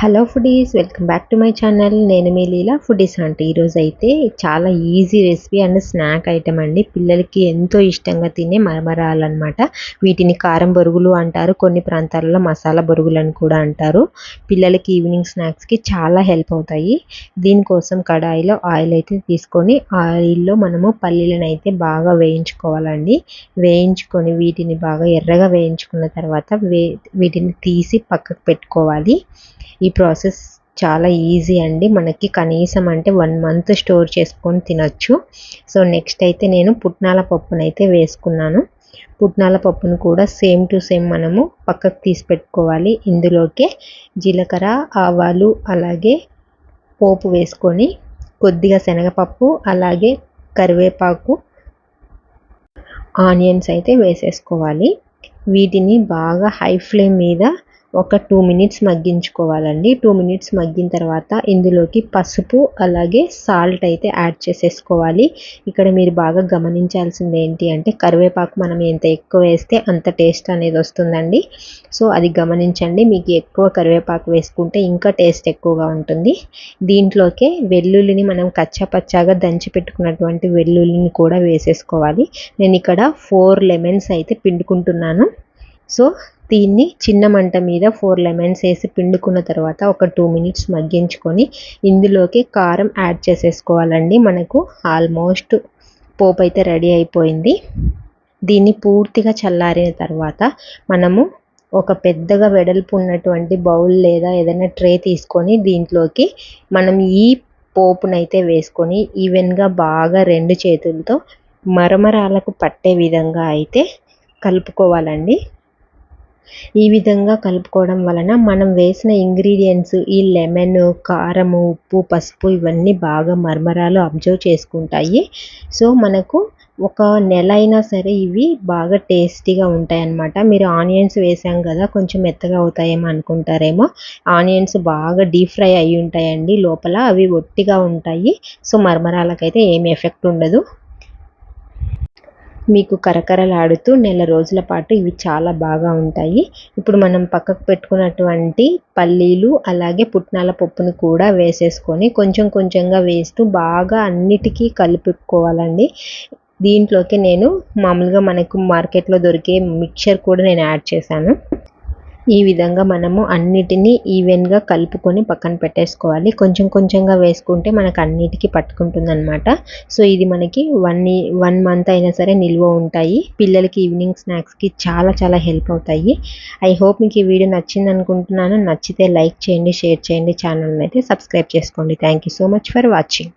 Hello foodies welcome back to my channel నేను మీ Leela foodies అంటే ఈరోజు అయితే చాలా easy recipe and snack item అండి. పిల్లలకి ఎంతో ఇష్టంగా తినే మరమరాలన్నమాట వీటిని కారం బొరుగులు అంటారు. కొన్ని ప్రాంతాలలో మసాలా బొరుగులు అని కూడా అంటారు. పిల్లలకి ఈవినింగ్ స్నాక్స్కి చాలా హెల్ప్ అవుతాయి. దీనికోసం కడాయిలో ఆయిల్ అయితే తీసుకొని ఆయిల్లో మనము పల్లీలను అయితే బాగా వేయించుకోవాలండి. వేయించుకొని వీటిని బాగా ఎర్రగా వేయించుకున్న తర్వాత వే వీటిని తీసి పక్కకు పెట్టుకోవాలి. ఈ ప్రాసెస్ చాలా ఈజీ అండి. మనకి కనీసం అంటే వన్ మంత్ స్టోర్ చేసుకొని తినొచ్చు. సో నెక్స్ట్ అయితే నేను పుట్నాల పప్పును అయితే వేసుకున్నాను. పుట్నాల పప్పును కూడా సేమ్ టు సేమ్ మనము పక్కకు తీసి పెట్టుకోవాలి. ఇందులోకే జీలకర్ర ఆవాలు అలాగే పోపు వేసుకొని కొద్దిగా శనగపప్పు అలాగే కరివేపాకు ఆనియన్స్ అయితే వేసేసుకోవాలి. వీటిని బాగా హై ఫ్లేమ్ మీద ఒక టూ మినిట్స్ మగ్గించుకోవాలండి. టూ మినిట్స్ మగ్గిన తర్వాత ఇందులోకి పసుపు అలాగే సాల్ట్ అయితే యాడ్ చేసేసుకోవాలి. ఇక్కడ మీరు బాగా గమనించాల్సింది ఏంటి అంటే కరివేపాకు మనం ఎంత ఎక్కువ వేస్తే అంత టేస్ట్ అనేది వస్తుందండి. సో అది గమనించండి. మీకు ఎక్కువ కరివేపాకు వేసుకుంటే ఇంకా టేస్ట్ ఎక్కువగా ఉంటుంది. దీంట్లోకే వెల్లుల్లిని మనం కచ్చాపచ్చాగా దంచి పెట్టుకున్నటువంటి వెల్లుల్లిని కూడా వేసేసుకోవాలి. నేను ఇక్కడ ఫోర్ లెమన్స్ అయితే పిండుకుంటున్నాను. సో దీన్ని చిన్న మంట మీద ఫోర్ లెమన్స్ వేసి పిండుకున్న తర్వాత ఒక టూ మినిట్స్ మగ్గించుకొని ఇందులోకి కారం యాడ్ చేసేసుకోవాలండి. మనకు ఆల్మోస్ట్ పోపు అయితే రెడీ అయిపోయింది. దీన్ని పూర్తిగా చల్లారిన తర్వాత మనము ఒక పెద్దగా వెడల్పు ఉన్నటువంటి బౌల్ లేదా ఏదైనా ట్రే తీసుకొని దీంట్లోకి మనం ఈ పోపునైతే వేసుకొని ఈవెన్గా బాగా రెండు చేతులతో మరమరాలకు పట్టే విధంగా అయితే కలుపుకోవాలండి. ఈ విధంగా కలుపుకోవడం వలన మనం వేసిన ఇంగ్రీడియంట్స్ ఈ లెమన్ కారం ఉప్పు పసుపు ఇవన్నీ బాగా మరమరాలు అబ్జర్వ్ చేసుకుంటాయి. సో మనకు ఒక నెల అయినా సరే ఇవి బాగా టేస్టీగా ఉంటాయి అన్నమాట మీరు ఆనియన్స్ వేసాం కదా కొంచెం మెత్తగా అవుతాయేమో అనుకుంటారేమో. ఆనియన్స్ బాగా డీప్ ఫ్రై అయి ఉంటాయండి లోపల అవి ఒట్టిగా ఉంటాయి. సో మరమరాలకైతే ఏమి ఎఫెక్ట్ ఉండదు. మీకు కరకరలాడుతూ నెల రోజుల పాటు ఇవి చాలా బాగా ఉంటాయి. ఇప్పుడు మనం పక్కకు పెట్టుకున్నటువంటి పల్లీలు అలాగే పుట్నాల పప్పును కూడా వేసేసుకొని కొంచెం కొంచెంగా వేస్తూ బాగా అన్నిటికీ కలుపుకోవాలండి. దీంట్లోకి నేను మామూలుగా మనకు మార్కెట్లో దొరికే మిక్చర్ కూడా నేను యాడ్ చేశాను. ఈ విధంగా మనము అన్నిటినీ ఈవెన్గా కలుపుకొని పక్కన పెట్టేసుకోవాలి. కొంచెం కొంచెంగా వేసుకుంటే మనకు అన్నిటికీ పట్టుకుంటుంది అనమాట సో ఇది మనకి వన్ వన్ మంత్ అయినా సరే నిల్వ ఉంటాయి. పిల్లలకి ఈవినింగ్ స్నాక్స్కి చాలా చాలా హెల్ప్ అవుతాయి. ఐ హోప్ మీకు ఈ వీడియో నచ్చింది అనుకుంటున్నాను నచ్చితే లైక్ చేయండి షేర్ చేయండి. ఛానల్ని అయితే సబ్స్క్రైబ్ చేసుకోండి. Thank so much for watching.